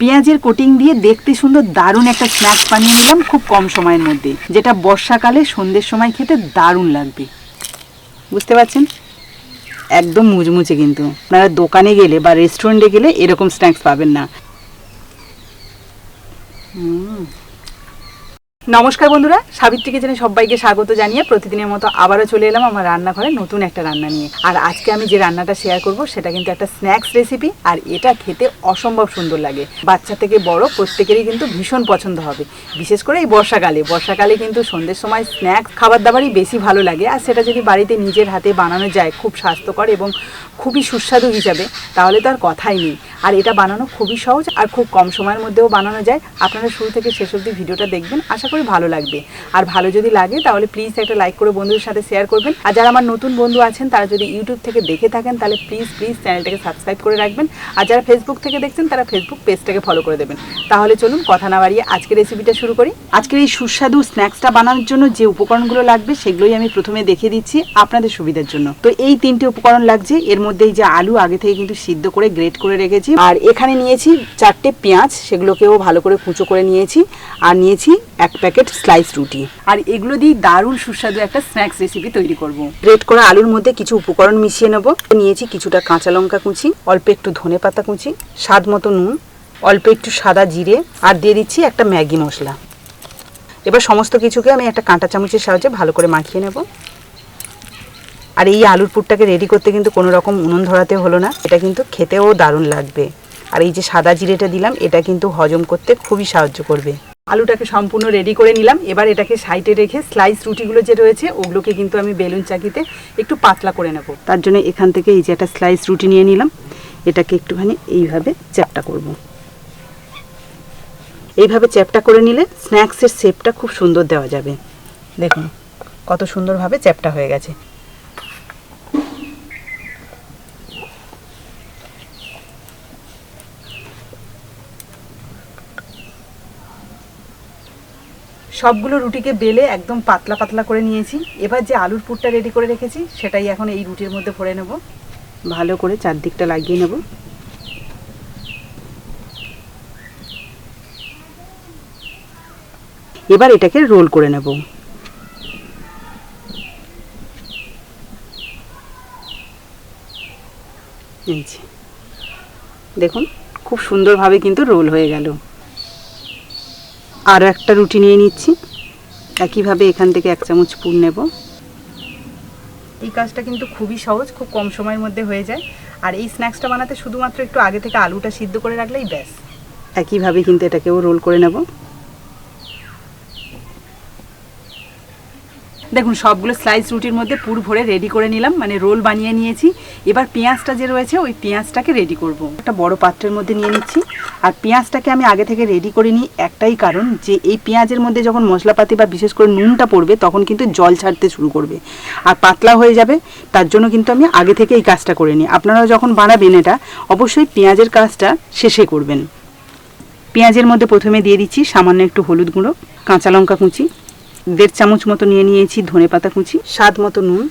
পেঁয়াজের কোটিং দিয়ে দেখতে সুন্দর দারুণ একটা স্ন্যাক্স বানিয়ে নিলাম খুব কম সময়ের মধ্যে, যেটা বর্ষাকালে সন্ধ্যের সময় খেতে দারুণ লাগবে। বুঝতে পারছেন? একদম মুচমুচে কিন্তু। আপনারা দোকানে গেলে বা রেস্টুরেন্টে গেলে এরকম স্ন্যাক্স পাবেন না। হুম। নমস্কার বন্ধুরা, সাবিত্রী কিচেনে সবাইকে স্বাগত জানিয়ে প্রতিদিনের মতো আবারও চলে এলাম আমার রান্নাঘরে নতুন একটা রান্না নিয়ে। আর আজকে আমি যে রান্নাটা শেয়ার করব, সেটা কিন্তু একটা স্ন্যাক্স রেসিপি আর এটা খেতে অসম্ভব সুন্দর লাগে। বাচ্চা থেকে বড় প্রত্যেকেরই কিন্তু ভীষণ পছন্দ হবে। বিশেষ করে এই বর্ষাকালে। বর্ষাকালে কিন্তু সন্ধ্যের সময় স্ন্যাক্স খাবার দাবারই বেশি ভালো লাগে, আর সেটা যদি বাড়িতে নিজের হাতে বানানো যায় খুব স্বাস্থ্যকর এবং খুবই সুস্বাদু হিসাবে, তাহলে তো আর কথাই নেই। আর এটা বানানো খুবই সহজ আর খুব কম সময়ের মধ্যেও বানানো যায়। আপনারা শুরু থেকে শেষ অবধি ভিডিওটা দেখবেন। আশা করি ভালো লাগবে। আর ভালো যদি লাগে, তাহলে প্লিজ একটা লাইক করে বন্ধুদের সাথে শেয়ার করবেন। আর যারা আমার নতুন বন্ধু আছেন, তারা যদি ইউটিউব থেকে দেখে থাকেন, তাহলে প্লিজ প্লিজ চ্যানেলটাকে সাবস্ক্রাইব করে রাখবেন। আর যারা ফেসবুক থেকে দেখছেন, তারা ফেসবুক পেজটাকে ফলো করে দেবেন। তাহলে চলুন কথা না বাড়িয়ে আজকের রেসিপিটা শুরু করি। আজকের এই সুস্বাদু স্ন্যাক্সটা বানানোর জন্য যে উপকরণগুলো লাগবে, সেগুলোই আমি প্রথমে দেখিয়ে দিচ্ছি আপনাদের সুবিধার জন্য। তো এই তিনটে উপকরণ লাগছে। এর মধ্যে এই যে আলু, আগে থেকে কিন্তু সিদ্ধ করে গ্রেট করে রেখেছি। আর এখানে নিয়েছি চারটে পেঁয়াজ, সেগুলোকেও ভালো করে কুচো করে নিয়েছি। আর নিয়েছি এক প্যাকেট স্লাইস রুটি আর এগুলো দিয়ে দারুণ সুস্বাদু একটা স্ন্যাক্স রেসিপি তৈরি করব। গ্রেট করা আলুর মধ্যে কিছু উপকরণ মিশিয়ে নেব। নিয়েছি কিছুটা কাঁচা লঙ্কা কুচি অল্প একটু ধনে পাতা কুচি স্বাদ মতো নুন অল্প একটু সাদা জিরে আর দিয়ে দিচ্ছি একটা ম্যাগি মশলা। এবার সমস্ত কিছুকে আমি একটা কাঁটা চামচের সাহায্যে ভালো করে মাখিয়ে নেব। আর এই আলুর পুরটাকে রেডি করতে কিন্তু কোনো রকম উনুন ধরাতে হলো না এটা কিন্তু খেতেও দারুণ লাগবে। আর এই যে সাদা জিরেটা দিলাম এটা কিন্তু হজম করতে খুবই সাহায্য করবে। আলুটাকে সম্পূর্ণ রেডি করে নিলাম। এবার এটাকে সাইডে রেখে স্লাইস রুটিগুলো যে রয়েছে, ওগুলোকে কিন্তু আমি বেলুন চাকিতে একটু পাতলা করে নেব। তার জন্য এখান থেকে এই যে একটা স্লাইস রুটি নিয়ে নিলাম। এটাকে একটুখানি এইভাবে চ্যাপটা করব। এইভাবে চ্যাপটা করে নিলে স্ন্যাক্সের শেপটা খুব সুন্দর দেওয়া যাবে। দেখুন, কত সুন্দরভাবে চ্যাপটা হয়ে গেছে। সবগুলো রুটিকে বেলে একদম পাতলা পাতলা করে নিয়েছি। এবার যে আলুর পুরটা রেডি করে রেখেছি, সেটাই এখন এই রুটির মধ্যে ভরে নেব। ভালো করে চারদিকটা লাগিয়ে নেব। এবার এটাকে রোল করে নেব। দেখুন, খুব সুন্দরভাবে কিন্তু রোল হয়ে গেল। আরও একটা রুটি নিয়ে নিচ্ছি। একইভাবে এখান থেকে এক চামচ পুর নেব। এই কাজটা কিন্তু খুবই সহজ খুব কম সময়ের মধ্যে হয়ে যায়। আর এই স্ন্যাক্সটা বানাতে শুধুমাত্র একটু আগে থেকে আলুটা সিদ্ধ করে রাখলেই ব্যাস। একইভাবে কিন্তু এটাকেও রোল করে নেব। দেখুন, সবগুলো স্লাইস রুটির মধ্যে পুর ভরে রেডি করে নিলাম মানে রোল বানিয়ে নিয়েছি। এবার পেঁয়াজটা যে রয়েছে, ওই পেঁয়াজটাকে রেডি করব। একটা বড় পাত্রের মধ্যে নিয়ে নিচ্ছি। আর পেঁয়াজটাকে আমি আগে থেকে রেডি করে নিই, একটাই কারণ যে এই পেঁয়াজের মধ্যে যখন মশলাপাতি বা বিশেষ করে নুনটা পড়বে, তখন কিন্তু জল ছাড়তে শুরু করবে। আর পাতলা হয়ে যাবে, তার জন্য কিন্তু আমি আগে থেকে এই কাজটা করে নিই। আপনারাও যখন বানাবেন এটা, অবশ্যই পেঁয়াজের কাজটা শেষে করবেন। পেঁয়াজের মধ্যে প্রথমে দিয়ে দিচ্ছি সামান্য একটু হলুদ গুঁড়ো, কাঁচা লঙ্কা কুচি দেড় চামচ মতো নিয়ে নিয়েছি ধনে পাতা কুচি, স্বাদ মতো নুন,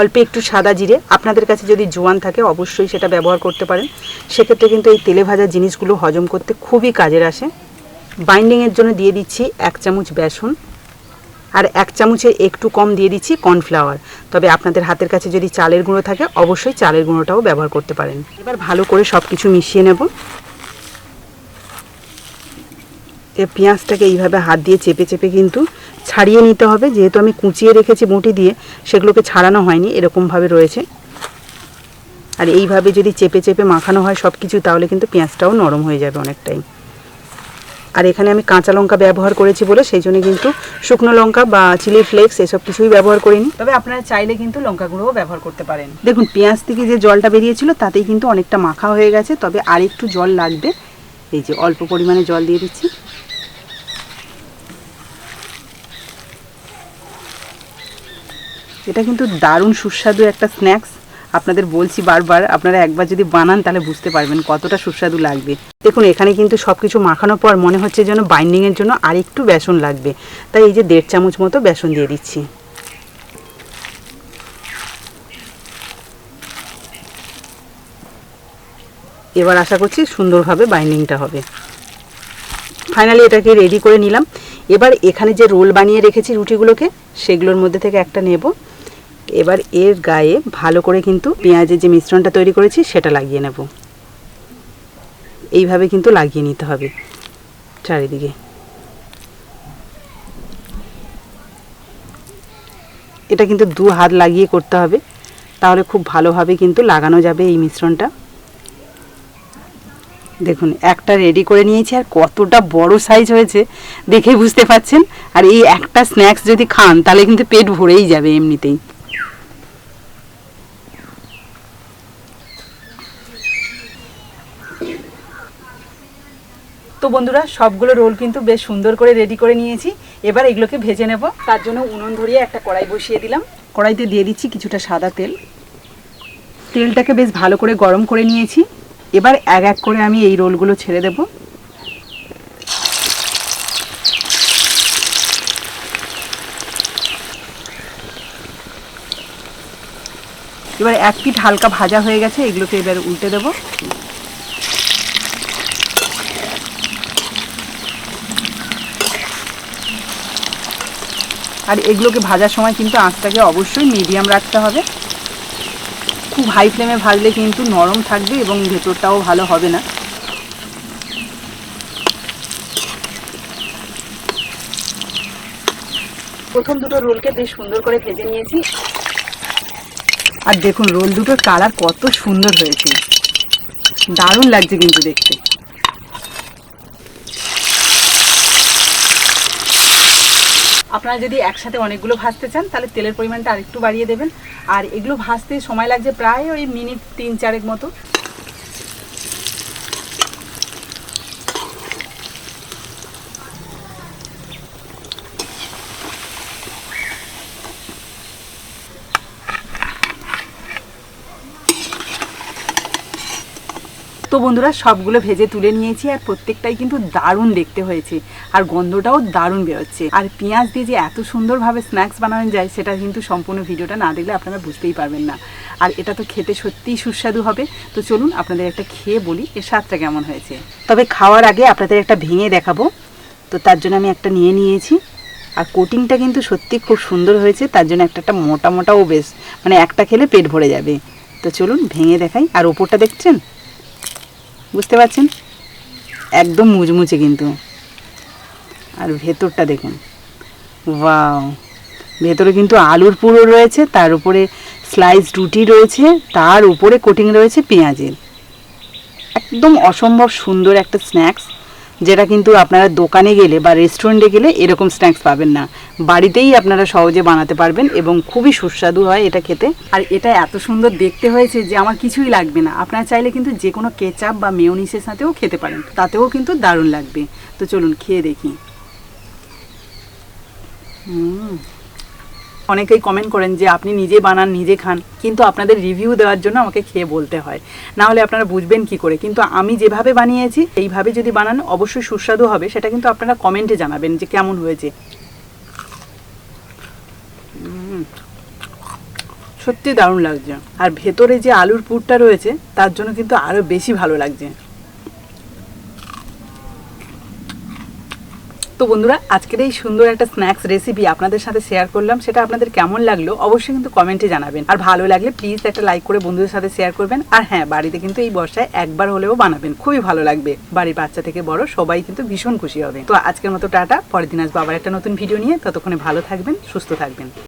অল্প একটু সাদা জিরে। আপনাদের কাছে যদি জোয়ান থাকে, অবশ্যই সেটা ব্যবহার করতে পারেন। সেক্ষেত্রে কিন্তু এই তেলে ভাজা জিনিসগুলো হজম করতে খুবই কাজের আসে। বাইন্ডিংয়ের জন্য দিয়ে দিচ্ছি এক চামচ বেসন আর এক চামচে একটু কম দিয়ে দিচ্ছি কর্নফ্লাওয়ার। তবে আপনাদের হাতের কাছে যদি চালের গুঁড়ো থাকে, অবশ্যই চালের গুঁড়োটাও ব্যবহার করতে পারেন। এবার ভালো করে সব কিছু মিশিয়ে নেব। পেঁয়াজটাকে এইভাবে হাত দিয়ে চেপে চেপে কিন্তু ছাড়িয়ে নিতে হবে। যেহেতু আমি কুচিয়ে রেখেছি বটি দিয়ে সেগুলোকে ছাড়ানো হয়নি এরকমভাবে রয়েছে। আর এইভাবে যদি চেপে চেপে মাখানো হয় সব কিছু তাহলে কিন্তু পেঁয়াজটাও নরম হয়ে যাবে অনেকটাই। আর এখানে আমি কাঁচা লঙ্কা ব্যবহার করেছি বলে সেই জন্য কিন্তু শুকনো লঙ্কা বা চিলি ফ্লেক্স এসব কিছুই ব্যবহার করিনি। তবে আপনারা চাইলে কিন্তু লঙ্কা গুঁড়োও ব্যবহার করতে পারেন। দেখুন পেঁয়াজ থেকে যে জলটা বেরিয়েছিল তাতেই কিন্তু অনেকটা মাখা হয়ে গেছে। তবে আর একটু জল লাগবে। এই যে অল্প পরিমাণে জল দিয়ে দিচ্ছি। এটা কিন্তু দারুণ সুস্বাদু একটা স্ন্যাক্স আপনাদের বলছি বারবার, আপনারা একবার যদি বানান তাহলে বুঝতে পারবেন কতটা সুস্বাদু লাগবে। দেখুন, এখানে কিন্তু সব কিছু মাখানোর পর মনে হচ্ছে যেন বাইন্ডিংয়ের জন্য আরেকটু বেসন লাগবে। তাই এই যে দেড় চামচ মতো বেসন দিয়ে দিচ্ছি। এবার আশা করছি সুন্দরভাবে বাইন্ডিংটা হবে। ফাইনালি এটাকে রেডি করে নিলাম। এবার এখানে যে রোল বানিয়ে রেখেছি রুটিগুলোকে, সেগুলোর মধ্যে থেকে একটা নেব। এবার এর গায়ে ভালো করে কিন্তু পেঁয়াজের যে মিশ্রণটা তৈরি করেছি, সেটা লাগিয়ে নেব। এইভাবে কিন্তু লাগিয়ে নিতে হবে চারিদিকে। এটা কিন্তু দু হাত লাগিয়ে করতে হবে, তাহলে খুব ভালোভাবে কিন্তু লাগানো যাবে এই মিশ্রণটা। দেখুন, একটা রেডি করে নিয়েছি, আর কতটা বড় সাইজ হয়েছে দেখেই বুঝতে পাচ্ছেন আর এই একটা স্ন্যাক্স যদি খান, তাহলে কিন্তু পেট ভরেই যাবে এমনিতেই। তো বন্ধুরা, সবগুলো রোল কিন্তু বেশ সুন্দর করে রেডি করে নিয়েছি। এবার এগুলোকে ভেজে নেব। তার জন্য উনুন ধরিয়ে একটা কড়াই বসিয়ে দিলাম। কড়াইতে দিয়ে দিচ্ছি কিছুটা সাদা তেল। তেলটাকে বেশ ভালো করে গরম করে নিয়েছি। এবার এক এক করে আমি এই রোলগুলো ছেড়ে দেব। এবার এক পিঠ হালকা ভাজা হয়ে গেছে। এগুলোকে এবার উল্টে দেবো। আর এগুলোকে ভাজার সময় কিন্তু আঁচটাকে অবশ্যই মিডিয়াম রাখতে হবে। খুব হাই ফ্লেমে ভাজলে কিন্তু নরম থাকবে এবং ভেতরটাও ভালো হবে না। প্রথম দুটো রোলকে বেশ সুন্দর করে ভেজে নিয়েছি। আর দেখুন রোল দুটোর কালার কত সুন্দর হয়েছে। দারুণ লাগছে কিন্তু দেখতে। আপনারা যদি একসাথে অনেকগুলো ভাজতে চান, তাহলে তেলের পরিমাণটা আরেকটু বাড়িয়ে দেবেন। আর এগুলো ভাজতে সময় লাগছে প্রায় ওই মিনিট তিন চারেক মতো। তো বন্ধুরা, সবগুলো ভেজে তুলে নিয়েছি আর প্রত্যেকটাই কিন্তু দারুণ দেখতে হয়েছে। আর গন্ধটাও দারুণ বেরোচ্ছে। আর পেঁয়াজ দিয়ে যে এত সুন্দরভাবে স্ন্যাক্স বানানো যায়, সেটা কিন্তু সম্পূর্ণ ভিডিওটা না দেখলে আপনারা বুঝতেই পারবেন না। আর এটা তো খেতে সত্যিই সুস্বাদু হবে। তো চলুন আপনাদের একটা খেয়ে বলি, এর স্বাদটা কেমন হয়েছে। তবে খাওয়ার আগে আপনাদের একটা ভেঙে দেখাবো। তো তার জন্য আমি একটা নিয়ে নিয়েছি। আর কোটিংটা কিন্তু সত্যি খুব সুন্দর হয়েছে। তার জন্য একটা একটা মোটা মোটাও বেশ মানে একটা খেলে পেট ভরে যাবে। তো চলুন ভেঙে দেখাই। আর ওপরটা দেখছেন? বুঝতে পারছেন? একদম মুচমুচে কিন্তু। আর ভেতরটা দেখুন। ওয়াও! ভেতরে কিন্তু আলুর পুরো রয়েছে, তার উপরে স্লাইস রুটি রয়েছে, তার উপরে কোটিং রয়েছে পেঁয়াজের। একদম অসম্ভব সুন্দর একটা স্ন্যাক্স যেটা কিন্তু আপনারা দোকানে গেলে বা রেস্টুরেন্টে গেলে এরকম স্ন্যাক্স পাবেন না। বাড়িতেই আপনারা সহজে বানাতে পারবেন এবং খুবই সুস্বাদু হয় এটা খেতে। আর এটা এত সুন্দর দেখতে হয়েছে যে আমার কিছুই লাগবে না। আপনারা চাইলে কিন্তু যে কোনো কেচাপ বা মেয়নিসের সাথেও খেতে পারেন। তাতেও কিন্তু দারুণ লাগবে। তো চলুন খেয়ে দেখি। হুম। অনেকেই কমেন্ট করেন যে, আপনি নিজে বানান, নিজে খান। কিন্তু আপনাদের রিভিউ দেওয়ার জন্য আমাকে খেয়ে বলতে হয়। না হলে আপনারা বুঝবেন কি করে। কিন্তু আমি যেভাবে বানিয়েছি, এইভাবে যদি বানান, অবশ্যই সুস্বাদু হবে। সেটা কিন্তু আপনারা কমেন্টে জানাবেন যে, কেমন হয়েছে। সত্যি দারুণ লাগছে। আর ভেতরে যে আলুর পুরটা রয়েছে, তার জন্য কিন্তু আরও বেশি ভালো লাগছে। তো বন্ধুরা, আজকের এই সুন্দর একটা স্ন্যাক্স রেসিপি আপনাদের সাথে শেয়ার করলাম, সেটা আপনাদের কেমন লাগল অবশ্যই কিন্তু কমেন্টে জানাবেন। আর ভালো লাগলে প্লিজ একটা লাইক করে বন্ধুদের সাথে শেয়ার করবেন, আর হ্যাঁ বাড়িতে কিন্তু এই বর্ষায় একবার হলেও বানাবেন, খুবই ভালো লাগবে। বাড়ির বাচ্চা থেকে বড়, সবাই কিন্তু ভীষণ খুশি হবে। তো আজকের মতো টাটা, পরের দিন আসব আবার একটা নতুন ভিডিও নিয়ে, ততক্ষণে ভালো থাকবেন, সুস্থ থাকবেন।